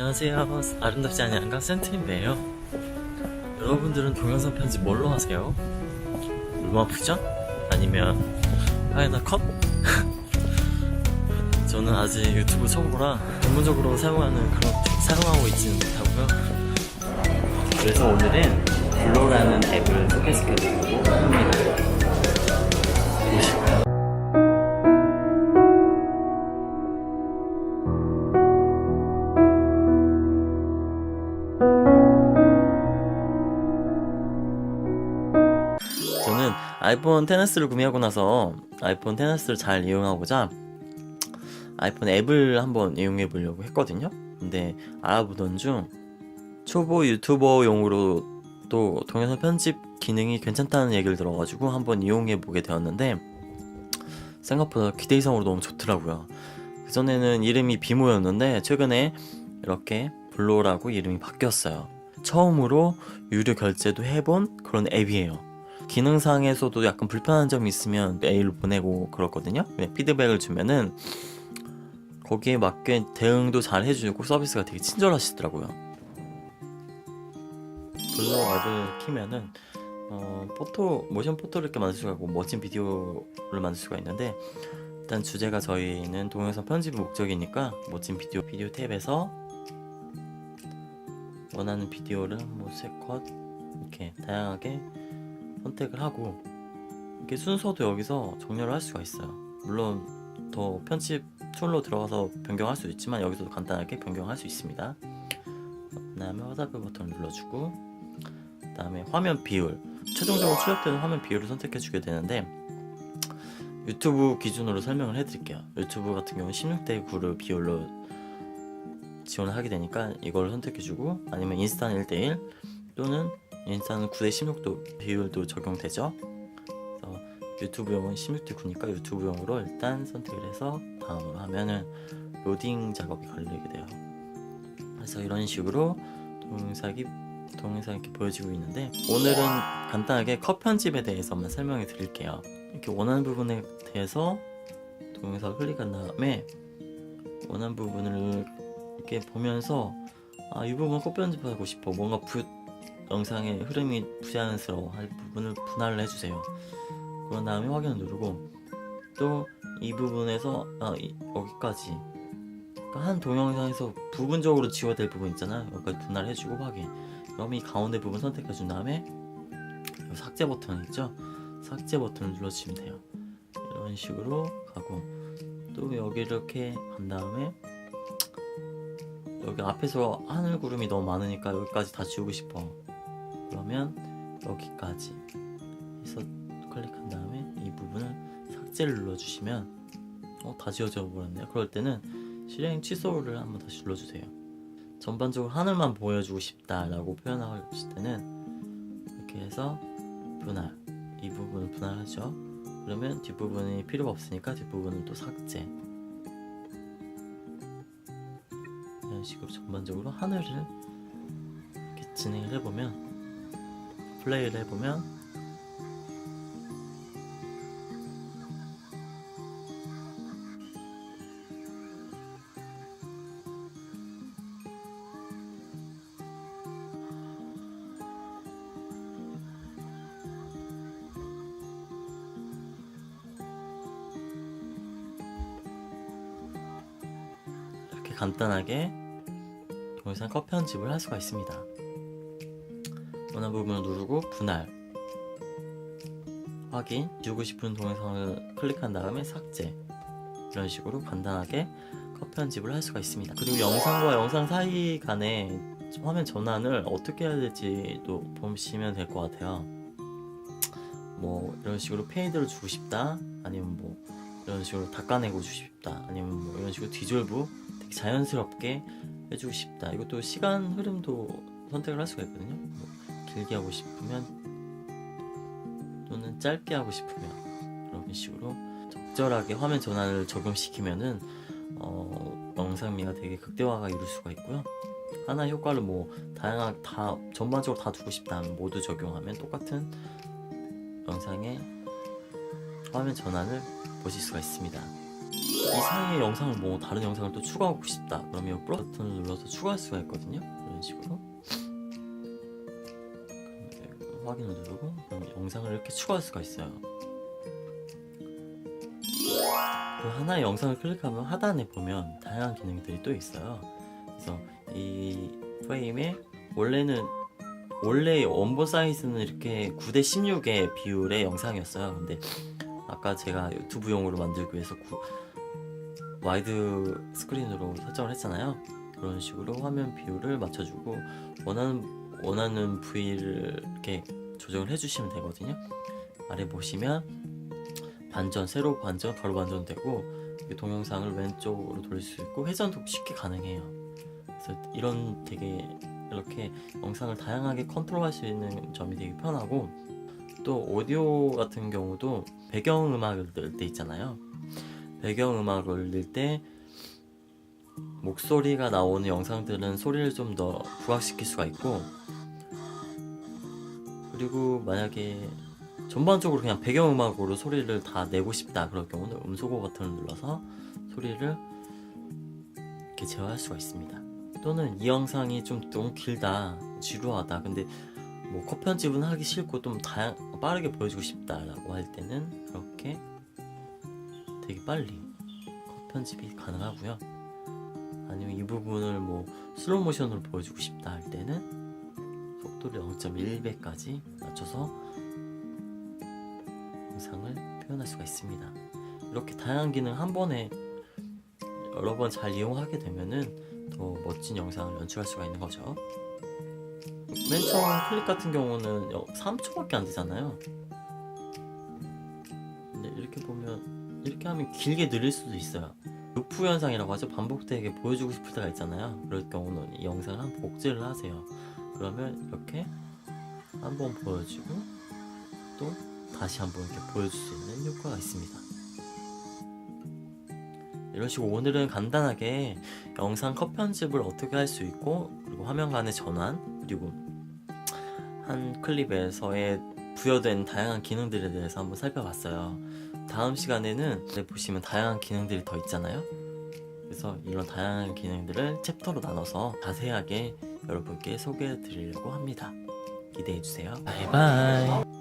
안녕하세요. 아름답지 않은 양가 센트인데요. 여러분들은 동영상 편집 뭘로 하세요? 루마 퓨전? 아니면 파이널 컷? 저는 아직 유튜브 초보라 전문적으로 사용하는 그런 사용하고 있지는 못하고요. 그래서 오늘은 블로라는 앱을 소개시켜드리려고 합니다. 아이폰 10s를 구매하고 나서 아이폰 10s를 잘 이용하고자 아이폰 앱을 한번 이용해 보려고 했거든요. 근데 알아보던 중 초보 유튜버용으로 또 동영상 편집 기능이 괜찮다는 얘기를 들어가지고 한번 이용해 보게 되었는데 생각보다 기대 이상으로 너무 좋더라고요. 그전에는 이름이 비모였는데 최근에 이렇게 블로라고 이름이 바뀌었어요. 처음으로 유료 결제도 해본 그런 앱이에요. 기능상에서도 약간 불편한 점이 있으면 메일로 보내고 그렇거든요. 네, 피드백을 주면은 거기에 맞게 대응도 잘 해주고 서비스가 되게 친절하시더라고요. 블로 앱을 키면은 어, 포토 모션 포토를 이렇게 만들 수가 있고 멋진 비디오를 만들 수가 있는데 일단 주제가 저희는 동영상 편집 목적이니까 멋진 비디오 비디오 탭에서 원하는 비디오를 뭐 세컷 이렇게 다양하게 선택을 하고 이렇게 순서도 여기서 정렬을 할 수가 있어요. 물론 더 편집 툴로 들어가서 변경할 수 있지만 여기서도 간단하게 변경할 수 있습니다. 그 다음에 화살표 버튼을 눌러주고 그 다음에 화면 비율 최종적으로 출력되는 화면 비율을 선택해 주게 되는데 유튜브 기준으로 설명을 해드릴게요. 유튜브 같은 경우는 16대 9를 비율로 지원을 하게 되니까 이걸 선택해주고 아니면 인스타는 1대1 또는 인스타는 9대 16도 비율도 적용되죠. 그래서 유튜브용은 16대 9니까 유튜브용으로 일단 선택을 해서 다음으로 하면은 로딩 작업이 걸리게 돼요. 그래서 이런 식으로 동영상이 동영상이 이렇게 보여지고 있는데 오늘은 간단하게 컷 편집에 대해서만 설명해 드릴게요. 이렇게 원하는 부분에 대해서 동영상을 클릭한 다음에 원하는 부분을 이렇게 보면서 아 이 부분 컷 편집하고 싶어 뭔가 부, 영상의 흐름이 부자연스러워 할 부분을 분할을 해주세요. 그런 다음에 확인을 누르고 또 이 부분에서 아 이- 여기까지 그러니까 한 동영상에서 부분적으로 지워야 될 부분 있잖아요. 여기까지 분할해주고 확인. 그럼 이 가운데 부분 선택해준 다음에 삭제 버튼 있죠? 삭제 버튼을 눌러주시면 돼요. 이런 식으로 가고 또 여기 이렇게 간 다음에 여기 앞에서 하늘 구름이 너무 많으니까 여기까지 다 지우고 싶어. 그러면 여기까지 해서 클릭한 다음에 이 부분을 삭제를 눌러주시면 어, 다 지워져 버렸네요. 그럴 때는 실행 취소를 한번 다시 눌러주세요. 전반적으로 하늘만 보여주고 싶다라고 표현하실 때는 이렇게 해서 분할 이 부분을 분할하죠. 그러면 뒷부분이 필요가 없으니까 뒷부분을 또 삭제 이런 식으로 전반적으로 하늘을 이렇게 진행을 해보면 플레이를 해보면 이렇게 간단하게 동영상 컷 편집을 할 수가 있습니다. 원하는 부분을 누르고 분할. 확인. 주고 싶은 동영상을 클릭한 다음에 삭제. 이런 식으로 간단하게 컷 편집을 할 수가 있습니다. 그리고 영상과 영상 사이 간에 화면 전환을 어떻게 해야 될지도 보시면 될 것 같아요. 뭐 이런 식으로 페이드를 주고 싶다? 아니면 뭐 이런 식으로 닦아내고 주고 싶다? 아니면 뭐 이런 식으로 디졸브 되게 자연스럽게 해주고 싶다? 이것도 시간 흐름도 선택을 할 수가 있거든요. 뭐 길게 하고 싶으면 또는 짧게 하고 싶으면 이런 식으로 적절하게 화면 전환을 적용시키면은 어, 영상미가 되게 극대화가 이룰 수가 있고요. 하나 효과를 뭐 다양하게 다 전반적으로 다 두고 싶다 하면 모두 적용하면 똑같은 영상의 화면 전환을 보실 수가 있습니다. 이 사이에 영상을 뭐 다른 영상을 또 추가하고 싶다 그러면 플러스 버튼을 눌러서 추가할 수가 있거든요. 이런 식으로 확인을 누르고 영상을 이렇게 추가할 수가 있어요. 그 하나의 영상을 클릭하면 하단에 보면 다양한 기능들이 또 있어요. 그래서 이 프레임에 원래는 원래 원본 사이즈는 이렇게 9대 16의 비율의 영상이었어요. 근데 아까 제가 유튜브용으로 만들기 위해서 구- 와이드 스크린으로 설정을 했잖아요. 그런 식으로 화면 비율을 맞춰주고 원하는 원하는 부위를 이렇게 조정을 해주시면 되거든요. 아래 보시면 반전, 세로 반전, 가로 반전 되고 이 동영상을 왼쪽으로 돌릴 수 있고 회전도 쉽게 가능해요. 그래서 이런 되게 이렇게 영상을 다양하게 컨트롤할 수 있는 점이 되게 편하고 또 오디오 같은 경우도 배경음악을 넣을 때 있잖아요. 배경음악을 넣을 때 목소리가 나오는 영상들은 소리를 좀 더 부각시킬 수가 있고 그리고 만약에 전반적으로 그냥 배경음악으로 소리를 다 내고 싶다 그럴 경우는 음소거 버튼을 눌러서 소리를 이렇게 제어할 수가 있습니다. 또는 이 영상이 좀 너무 길다, 지루하다. 근데 뭐 컷 편집은 하기 싫고 좀 다양 빠르게 보여주고 싶다라고 할 때는 이렇게 되게 빨리 컷 편집이 가능하고요. 아니면 이 부분을 뭐 슬로우 모션으로 보여주고 싶다 할 때는 속도를 0.1배까지 맞춰서 영상을 표현할 수가 있습니다. 이렇게 다양한 기능 한 번에 여러 번 잘 이용하게 되면은 더 멋진 영상을 연출할 수가 있는 거죠. 맨 처음 클립 같은 경우는 3초밖에 안 되잖아요. 근데 이렇게 보면 이렇게 하면 길게 늘릴 수도 있어요. 루프 현상이라고 하죠. 반복되게 보여주고 싶을 때가 있잖아요. 그럴 경우는 이 영상을 한 복제를 하세요. 그러면 이렇게 한번 보여주고 또 다시 한번 이렇게 보여줄 수 있는 효과가 있습니다. 이런 식으로 오늘은 간단하게 영상 컷 편집을 어떻게 할 수 있고 그리고 화면 간의 전환 그리고 한 클립에서의 부여된 다양한 기능들에 대해서 한번 살펴봤어요. 다음 시간에는 네, 보시면 다양한 기능들이 더 있잖아요. 그래서 이런 다양한 기능들을 챕터로 나눠서 자세하게 여러분께 소개해 드리려고 합니다. 기대해 주세요. 바이바이.